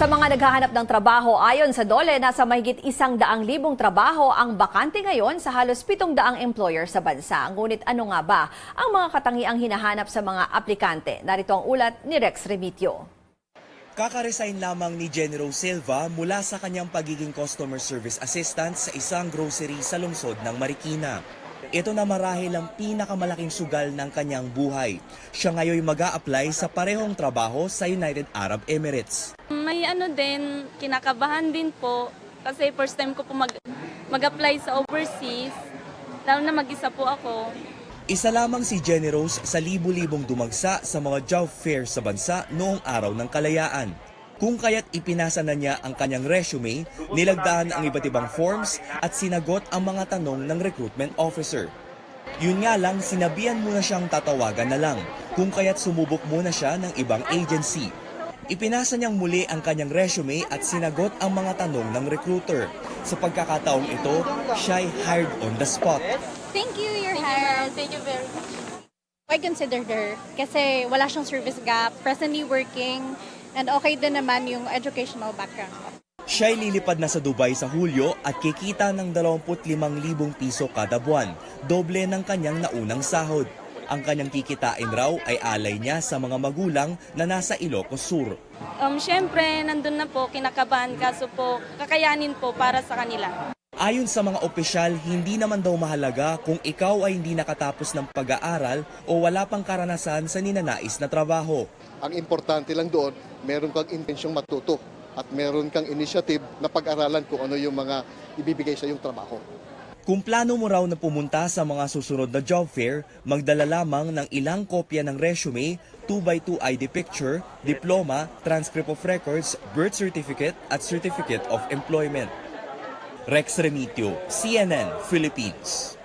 Sa mga naghahanap ng trabaho, ayon sa DOLE, nasa mahigit isang daang libong trabaho ang bakante ngayon sa halos pitong daang employer sa bansa. Ngunit ano nga ba ang mga katangiang hinahanap sa mga aplikante? Narito ang ulat ni Rex Remitio. Kakaresign lamang ni General Silva mula sa kanyang pagiging customer service assistant sa isang grocery sa lungsod ng Marikina. Ito na marahil ang pinakamalaking sugal ng kanyang buhay. Siya ngayon mag apply sa parehong trabaho sa United Arab Emirates. May ano din, kinakabahan din po kasi first time ko po mag, mag-apply sa overseas. Lalo na mag-isa po ako. Isa lamang si Jenny Rose sa libu-libong dumagsa sa mga job fair sa bansa noong araw ng kalayaan. Kung kaya't ipinasa na niya ang kanyang resume, nilagdaan ang iba't ibang forms at sinagot ang mga tanong ng recruitment officer. Yun nga lang, sinabihan muna siyang tatawagan na lang, kung kaya't sumubok muna siya ng ibang agency. Ipinasa niyang muli ang kanyang resume at sinagot ang mga tanong ng recruiter. Sa pagkakataong ito, siya'y hired on the spot. Thank you, you're hired. Thank you very much. I considered her kasi wala siyang service gap, presently working, and okay din naman yung educational background. Siya'y lilipad na sa Dubai sa Hulyo at kikita ng 25,000 piso kada buwan, doble ng kanyang naunang sahod. Ang kanyang kikitain raw ay alay niya sa mga magulang na nasa Ilocos Sur. Um, Siyempre, nandun na po, kinakabahan kaso po, kakayanin po para sa kanila. Ayon sa mga opisyal, hindi naman daw mahalaga kung ikaw ay hindi nakatapos ng pag-aaral o wala pang karanasan sa ninanais na trabaho. Ang importante lang doon, meron kang intensyong matuto at meron kang initiative na pag-aralan kung ano yung mga ibibigay sa iyong trabaho. Kung plano mo raw na pumunta sa mga susunod na job fair, magdala lamang ng ilang kopya ng resume, 2x2 ID picture, diploma, transcript of records, birth certificate at certificate of employment. Rex Remitio, CNN, Philippines.